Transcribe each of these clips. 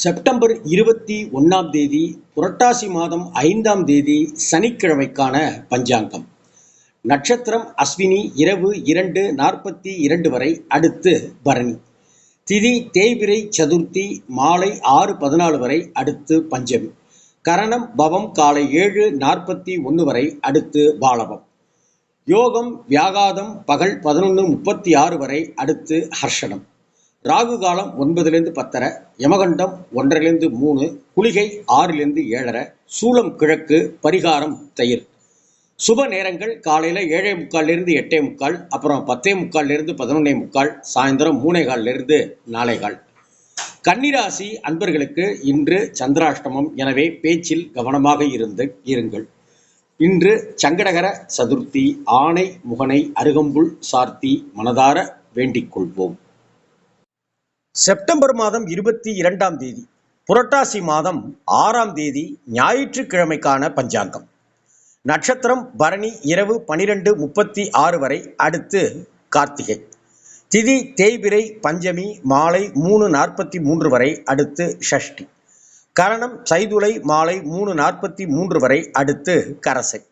September இருபத்தி ஒன்றாம் தேதி புரட்டாசி மாதம் ஐந்தாம் தேதி சனிக்கிழமைக்கான பஞ்சாங்கம். நட்சத்திரம் அஸ்வினி இரவு இரண்டு நாற்பத்தி இரண்டு வரை அடுத்து பரணி. திதி தேய்பிரை சதுர்த்தி மாலை ஆறு பதினாலு வரை அடுத்து பஞ்சமி. கரணம் பவம் காலை ஏழு நாற்பத்தி ஒன்று வரை அடுத்து பாலவம் யோகம் வியாகாதம் பகல் பதினொன்று முப்பத்தி ஆறு வரை அடுத்து ஹர்ஷனம் ராகு காலம் ஒன்பதுலேருந்து பத்தரை யமகண்டம் ஒன்றரைலேருந்து மூணு குளிகை ஆறுலேருந்து ஏழரை சூளம் கிழக்கு பரிகாரம் தயிர். சுப நேரங்கள் காலையில் ஏழே முக்கால்லேருந்து எட்டே முக்கால் அப்புறம் பத்தே முக்கால்லேருந்து பதினொன்னே முக்கால் சாயந்தரம் மூணே கால்லேருந்து நாலே கால். கன்னிராசி அன்பர்களுக்கு இன்று சந்திராஷ்டமம். எனவே பேச்சில் கவனமாக இருந்து இருங்கள். இன்று சங்கடகர சதுர்த்தி ஆணை முகனை அருகம்புல் சார்த்தி மனதார வேண்டிக் கொள்வோம். செப்டம்பர் மாதம் இருபத்தி இரண்டாம் தேதி புரட்டாசி மாதம் ஆறாம் தேதி ஞாயிற்றுக்கிழமைக்கான பஞ்சாங்கம். நட்சத்திரம் பரணி இரவு பனிரெண்டு முப்பத்தி ஆறு வரை அடுத்து கார்த்திகை. திதி தேய்பிரை பஞ்சமி மாலை மூணு நாற்பத்தி மூன்று வரை அடுத்து ஷஷ்டி. கரணம் சைதுளை மாலை மூணு நாற்பத்தி மூன்று வரை அடுத்து கரசை.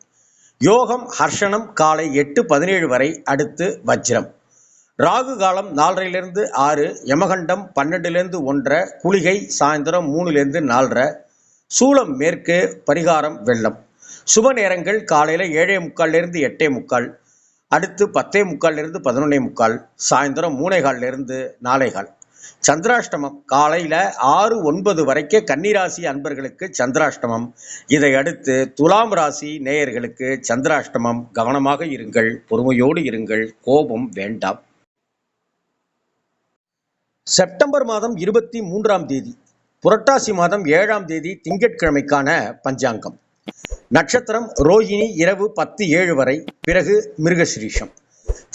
யோகம் ஹர்ஷனம் காலை எட்டு பதினேழு வரை அடுத்து வஜ்ரம். ராகு காலம் நாலரையிலிருந்து ஆறு யமகண்டம் பன்னெண்டுலேருந்து ஒன்றரை குளிகை சாயந்தரம் மூணுலேருந்து நாலரை சூளம் மேற்கு பரிகாரம் வெள்ளம். சுப நேரங்கள் காலையில் ஏழே முக்கால்லேருந்து எட்டே முக்கால் அடுத்து பத்தே முக்கால்லேருந்து பதினொன்னே முக்கால் சாயந்தரம் மூணே கால்லேருந்து நாலே கால். சந்திராஷ்டமம் காலையில் ஆறு ஒன்பது வரைக்கும் கன்னிராசி அன்பர்களுக்கு சந்திராஷ்டமம். இதை அடுத்து துலாம் ராசி நேயர்களுக்கு சந்திராஷ்டமம். கவனமாக இருங்கள் பொறுமையோடு இருங்கள் கோபம் வேண்டாம். செப்டம்பர் மாதம் இருபத்தி மூன்றாம் தேதி புரட்டாசி மாதம் ஏழாம் தேதி திங்கட்கிழமைக்கான பஞ்சாங்கம். நட்சத்திரம் ரோஹிணி இரவு பத்து ஏழு வரை பிறகு மிருகசிரீஷம்.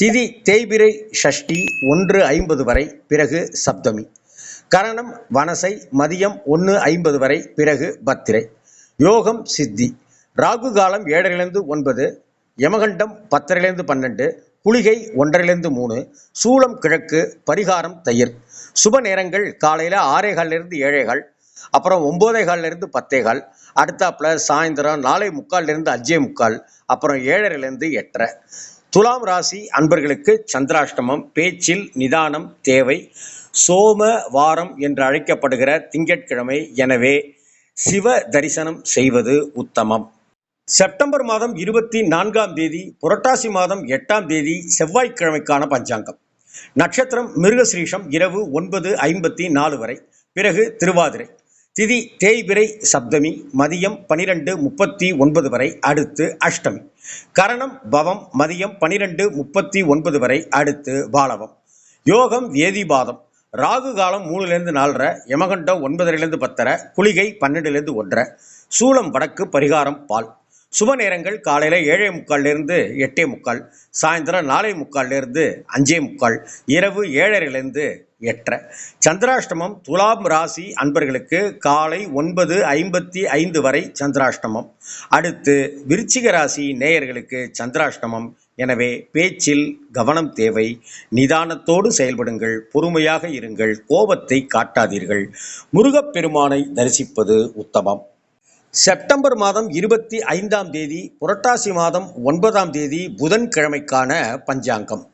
திதி தேய்பிரை ஷஷ்டி ஒன்று ஐம்பது வரை பிறகு சப்தமி. கரணம் வனசை மதியம் ஒன்று ஐம்பது வரை பிறகு பத்திரை. யோகம் சித்தி. ராகு காலம் ஏழரைலேருந்து ஒன்பது யமகண்டம் பத்தரைலேருந்து பன்னெண்டு குளிகை ஒன்றரைலேருந்து மூணு சூளம் கிழக்கு பரிகாரம் தயிர். சுப நேரங்கள் காலையில் ஆறே கால்லேருந்து ஏழே அப்புறம் ஒம்போதே கால்லேருந்து பத்தே அடுத்தாப்புல சாயந்தரம் நாலே முக்கால்லேருந்து அஞ்சே முக்கால் அப்புறம் ஏழரைலேருந்து எட்டரை. துலாம் ராசி அன்பர்களுக்கு சந்திராஷ்டமம் பேச்சில் நிதானம் தேவை. சோம வாரம் என்று அழைக்கப்படுகிற திங்கட்கிழமை எனவே சிவ தரிசனம் செய்வது உத்தமம். செப்டம்பர் மாதம் இருபத்தி நான்காம் தேதி புரட்டாசி மாதம் எட்டாம் தேதி செவ்வாய்க்கிழமைக்கான பஞ்சாங்கம். நட்சத்திரம் மிருகஸ்ரீஷம் இரவு ஒன்பது ஐம்பத்தி நாலு வரை. பிறகு திருவாதிரை. திதி தேய்பிரை சப்தமி மதியம் பனிரெண்டு முப்பத்தி ஒன்பது வரை அடுத்து அஷ்டமி. கரணம் பவம் மதியம் பனிரெண்டு முப்பத்தி ஒன்பது வரை அடுத்து பாலவம். யோகம் வேதிபாதம் ராகு காலம் மூணுலேருந்து நாலரை யமகண்டம் ஒன்பதுலேருந்து பத்தரை குளிகை பன்னெண்டுலேருந்து ஒன்றரை. சூளம் வடக்கு பரிகாரம் பால். சுப நேரங்கள் காலையில் ஏழே முக்கால்லேருந்து எட்டே முக்கால் சாயந்தரம் நாலே முக்கால்லேருந்து அஞ்சே முக்கால் இரவு ஏழரைலேருந்து எட்டரை. சந்திராஷ்டமம் துலாம் ராசி அன்பர்களுக்கு காலை ஒன்பது ஐம்பத்தி ஐந்து வரை சந்திராஷ்டமம். அடுத்து விருச்சிக ராசி நேயர்களுக்கு சந்திராஷ்டமம். எனவே பேச்சில் கவனம் தேவை. நிதானத்தோடு செயல்படுங்கள். பொறுமையாக இருங்கள். கோபத்தை காட்டாதீர்கள். முருகப்பெருமானை தரிசிப்பது உத்தமம். செப்டம்பர் மாதம் இருபத்தி ஐந்தாம் தேதி புரட்டாசி மாதம் ஒன்பதாம் தேதி புதன்கிழமைக்கான பஞ்சாங்கம்.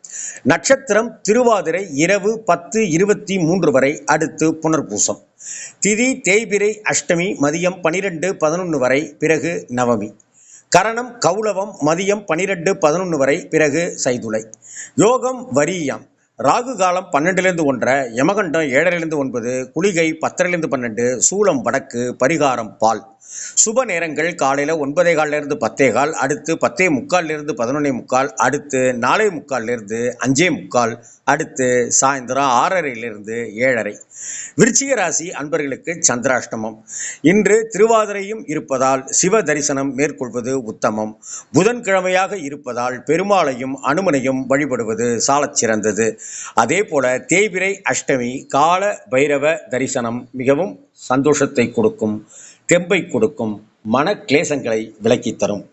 நட்சத்திரம் திருவாதிரை இரவு பத்து இருபத்தி மூன்று வரை அடுத்து புனர்பூசம். திதி தேய்பிரை அஷ்டமி மதியம் பனிரெண்டு பதினொன்று வரை பிறகு நவமி. கரணம் கௌளவம் மதியம் பனிரெண்டு பதினொன்று வரை பிறகு சைதுளை. யோகம் வரியம். ராகு காலம் பன்னெண்டுலேருந்து ஒன்றரை யமகண்டம் ஏழரைலேருந்து ஒன்பது குளிகை பத்தரைலேருந்து பன்னெண்டு சூளம் வடக்கு பரிகாரம் பால். சுப நேரங்கள் காலையில் ஒன்பதே காலிலிருந்து பத்தே கால் அடுத்து பத்தே முக்கால்லேருந்து பதினொன்னே முக்கால் அடுத்து நாலே முக்கால்லேருந்து அஞ்சே முக்கால் அடுத்து சாயந்தரம் ஆறரையிலிருந்து ஏழரை. விருச்சிக ராசி அன்பர்களுக்கு சந்திராஷ்டமம். இன்று திருவாதிரையும் இருப்பதால் சிவ தரிசனம் மேற்கொள்வது உத்தமம். புதன்கிழமையாக இருப்பதால் பெருமாளையும் அனுமனையும் வழிபடுவது சாலச் சிறந்தது. அதே போல தேய்பிரை அஷ்டமி கால பைரவ தரிசனம் மிகவும் சந்தோஷத்தை கொடுக்கும். தெம்பை கொடுக்கும் மன கிளேசங்களை விலக்கித் தரும்.